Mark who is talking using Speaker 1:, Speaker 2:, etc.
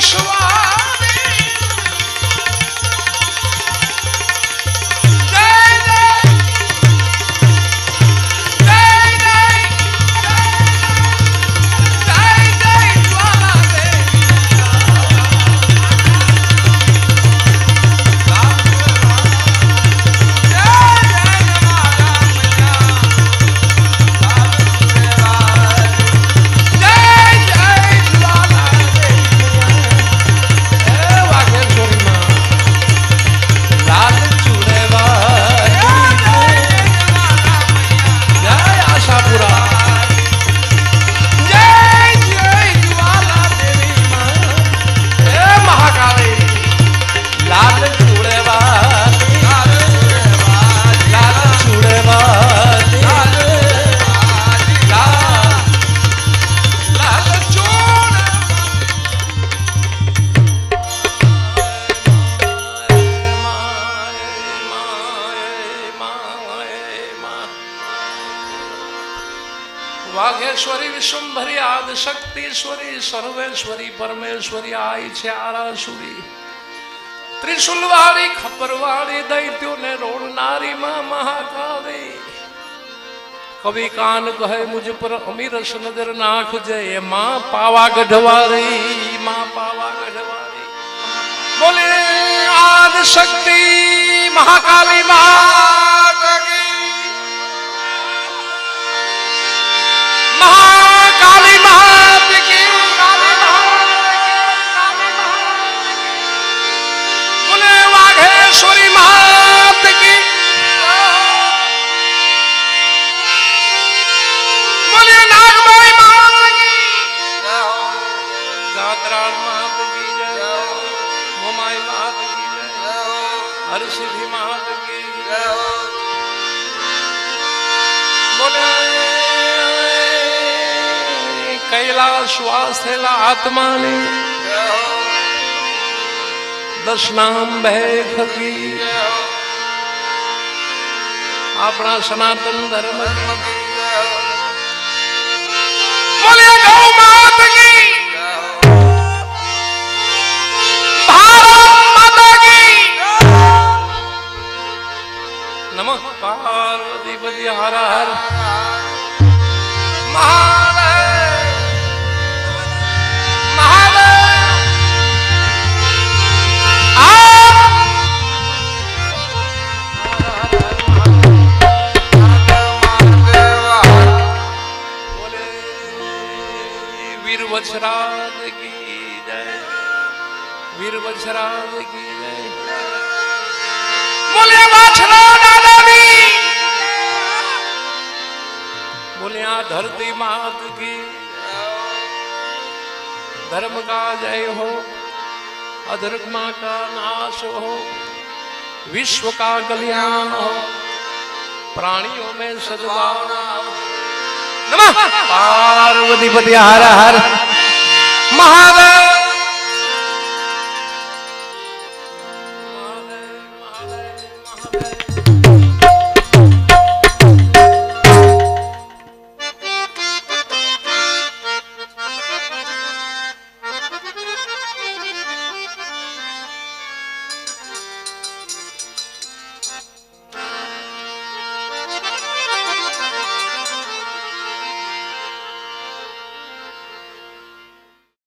Speaker 1: 十万 વાઘેશ્વરી વિશ્વંભરી આદ શક્તિશ્વરી સર્વેશ્વરી, પરમેશ્વરી, આઈ છે આરાસુરી. ત્રિશુલવાળી ખપરવાળી દૈત્યોને રોડનારી માં મહાકાળી કવિ કાન કહે, મુજ પર અમીરસ નજર નાખજે જય માં પાવાગઢવાળી માં પાવા ગઢવારી બોલે, આદ શક્તિ મહાકાલી માત હરસિદ્ધિ માત કી બોલે કૈલાસ શ્વાસ થયેલા આત્માની બે ખકી આપણા સનાતન ધર્મ બોલે ગૌ वज्रान की जय वीर वंश वज्रान की जय। बोले बोले धरती मात की धर्म का जय हो अधर्मा का नाश हो विश्व का कल्याण हो। प्राणियों में सद्भावना। पार्वती पति हर हर। Mahalo.